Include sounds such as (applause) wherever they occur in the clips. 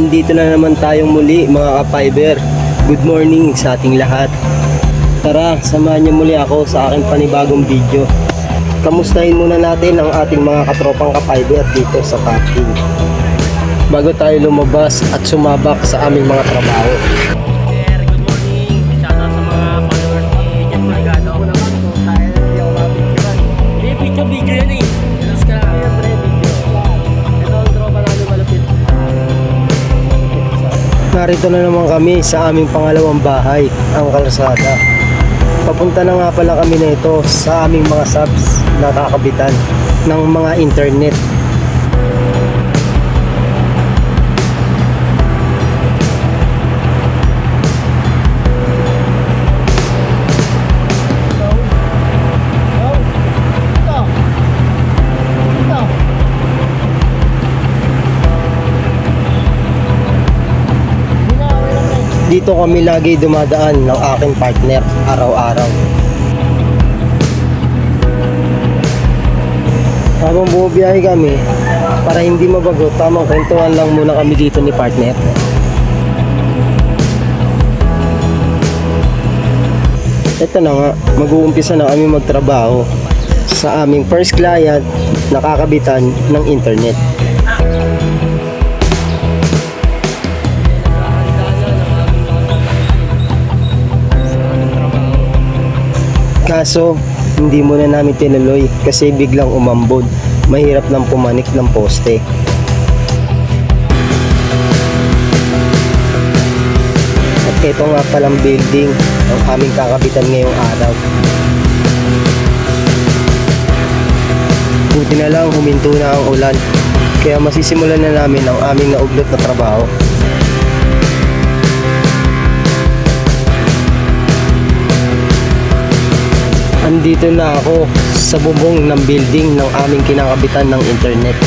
andito na naman tayong muli mga ka-fiber. Good morning sa ating lahat. Tara, samahan niyo muli ako sa aking panibagong video. Kamustahin muna natin ang ating mga katropang ka-fiber dito sa parking. Bago tayo lumabas at sumabak sa aming mga trabaho. Narito na naman kami sa aming pangalawang bahay, ang kalsada. Papunta na nga pala kami nito sa aming mga subs na kakabitan ng mga internet. Dito kami lagi dumadaan ng aking partner araw-araw. Habang bumibiyahe kami, para hindi mabago, tamang kwentuhan lang muna kami dito ni partner. Ito na nga, mag-uumpisa na kami magtrabaho sa aming first client na kakabitan ng internet. Kaso, hindi muna namin tinuloy kasi biglang umambod. Mahirap nang pumanik ng poste. At ito nga palang building ang aming kakabitan ngayong araw. Buti na lang huminto na ang ulan. Kaya masisimulan na namin ang aming nauglot na trabaho. Andito na ako sa bubong ng building ng aming kinakabitan ng internet.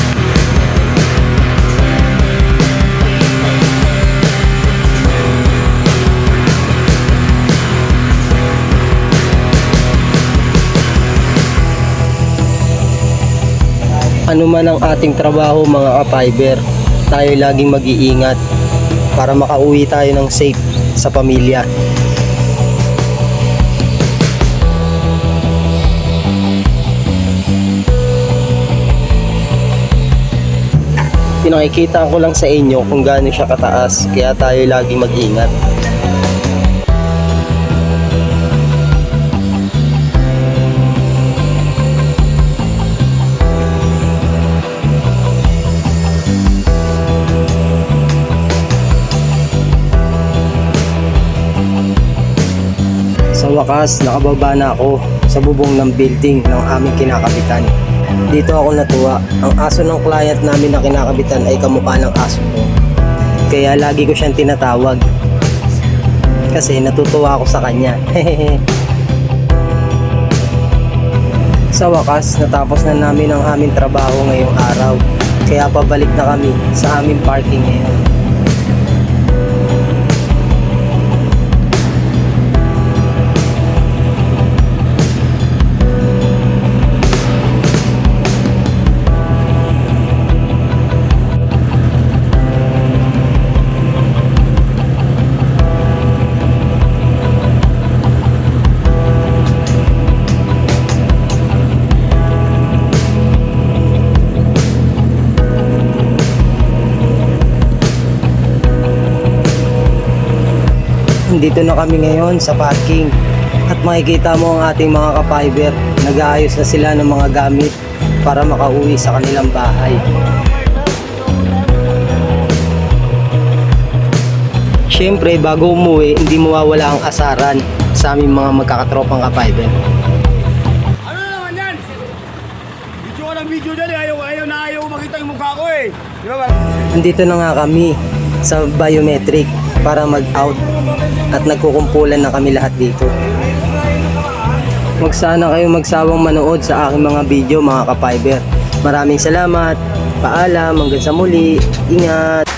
Ano man ang ating trabaho mga ka-fiber, tayo laging mag-iingat para makauwi tayo ng safe sa pamilya. Pinakikita ko lang sa inyo kung gaano siya kataas kaya tayo laging mag-ingat Sa wakas, nakababa na ako sa bubong ng building ng aming kinakabitan. Dito ako natuwa. Ang aso ng client namin na kinakabitan ay kamukha ng aso ko. Kaya lagi ko siyang tinatawag. Kasi natutuwa ako sa kanya. (laughs) sa wakas, natapos na namin ang aming trabaho ngayong araw. Kaya pabalik na kami sa aming parking ngayon. Dito na kami ngayon sa parking at makikita mo ang ating mga ka-fiber. Nag-aayos na sila ng mga gamit para makauwi sa kanilang bahay. Siyempre, bago umuwi, hindi mawawala ang asaran sa aming mga magkakatropang ka-fiber. Ano na naman yan? Video ka ng video dyan eh. Ayaw, ayaw na ayaw makita yung mukha ko eh. Di ba ba? Andito na nga kami sa biometric para mag-out at nagkukumpulan na kami lahat dito. Huwag sana kayo magsawang manood sa aking mga video mga ka-fiber. Maraming salamat. Paalam hanggang sa muli. Ingat.